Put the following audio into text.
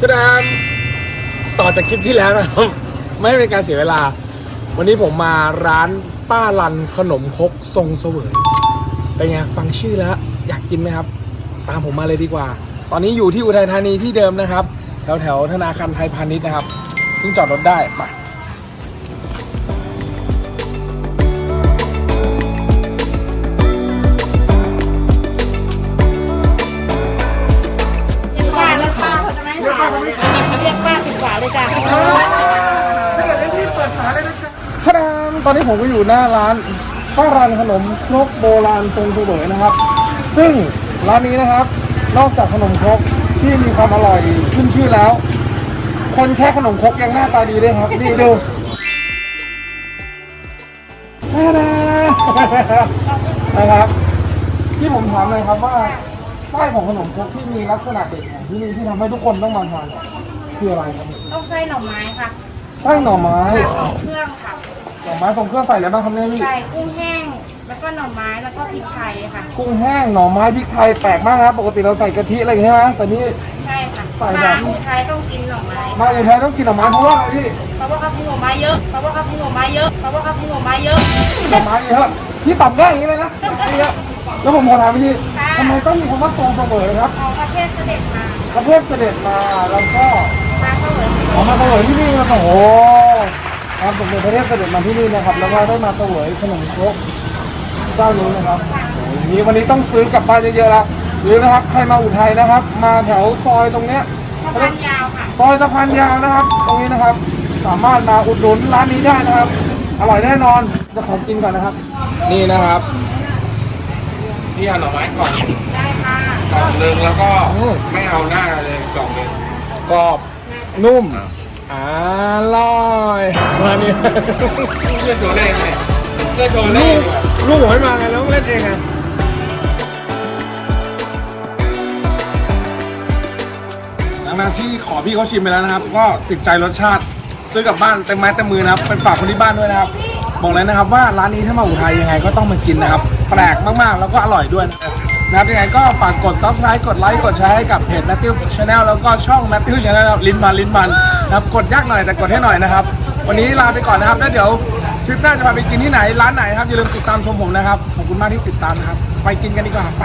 จะดามต่อจากคลิปที่แล้วนะครับ ไม่เป็นการเสียเวลา วันนี้ผมมาร้านป้าลันขนมคกทรงเสวยเป็นไงฟังชื่อแล้ว อยากกินไหมครับ ตามผมมาเลยดีกว่า ตอนนี้อยู่ที่อุทัยธานีที่เดิมนะครับ แถวแถวธนาคารไทยพาณิชย์นะครับเพิ่งจอดรถได้ไป ป้าสิบบาเลยจ้ะทะดามตอนนี้ผมก็อยู่หน้าร้านป้ารันขนมครกโบราณทรงเสวยนะครับ ซึ่งร้านนี้นะครับ นอกจากขนมครกที่มีความอร่อยขึ้นชื่อแล้ว คนแค่ขนมครกยังหน้าตาดีด้วยครับนี่ดูแม่นะนะครับ ที่ผมถามเลยครับว่าไส้ของขนมครกที่มีลักษณะเด่นของที่นี่ที่ทำให้ทุกคนต้องมาทาน คืออะไรครับต้องใส่หน่อไม้ค่ะไส้หน่อไม้เครื่องค่ะหน่อไม้ทรงเครื่องใส่แล้วบ้างครับเนี่ยพี่ใส่กุ้งแห้ง แล้วก็หน่อไม้แล้วก็พริกไทยค่ะ กุ้งแห้งหน่อไม้พริกไทยแปลกมากครับปกติเราใส่กะทิอะไรอย่างเงี้ยใช่ไหมแต่นี่ ใช่ค่ะใส่แบบ มาอุทัยต้องกินหน่อไม้ มาในไทยต้องกินหน่อไม้เพราะว่าอะไรพี่เพราะว่าเขาพิงหน่อไม้เยอะ เพราะว่าเขาพิงหน่อไม้เยอะ เพราะว่าเขาพิงหน่อไม้เยอะ หน่อไม้เยอะที่ต่ำได้อย่างนี้เลยนะนี่ครับแล้วผมขอถามพี่ทำไมต้องมีคำว่าทรงเสมอครับ ของประเทศเสด็จมาประเทศเสด็จมาแล้วก็ มาเข้าเลยออกมาเสวยที่นี่นะโอ้โหครับผมเป็นประเทศเสด็จมาที่นี่นะครับ แล้วก็ได้มาเสวยขนมครกเจ้านี้นะครับนี่วันนี้ต้องซื้อกลับบ้านเยอะๆแล้วหรือนะครับใครมาอุทัยนะครับ มาแถวซอยตรงเนี้ยสะพานยาวค่ะซอยสะพานยาวนะครับ ตรงนี้นะครับ สามารถมาอุดหนุนร้านนี้ได้นะครับ อร่อยแน่นอนจะขอกินก่อนนะครับ นี่นะครับพี่เอาหน่อไม้กล่องได้ค่ะกล่องหนึ่งแล้วก็อืมไม่เอาหน้าเลยกล่องหนึ่งกรอบ นุ่มอร่อยมานี่เพื่อโชว์เลขเลยเพื่อโชว์เลลูขกลูกผมไม่มาไงแล้วต้องเล่นเองไงหลังจากที่ขอพี่เขาชิมไปแล้วนะครับ ก็ติดใจรสชาติซื้อกลับบ้านเต็มไม้เต็มมือนะครับเป็นฝากคนที่บ้านด้วยนะครับ บอกเลยนะครับว่าร้านนี้ถ้ามาอุทัยยังไงก็ต้องมากินนะครับ แปลกมากๆแล้วก็อร่อยด้วยนะครับ นะครับยังไงก็ฝากกด subscribe กดไลค์กดแชร์ให้กับเพจ Matthew Channel แล้วก็ช่อง Matthew Channel ลิ้นมันลิ้นมันนะครับกดยากหน่อยแต่กดให้หน่อยนะครับ วันนี้ลาไปก่อนนะครับแล้วเดี๋ยวทริปหน้าจะพาไปกินที่ไหนร้านไหนครับอย่าลืมติดตามชมผมนะครับขอบคุณมากที่ติดตามนะครับไปกินกันดีกว่าไป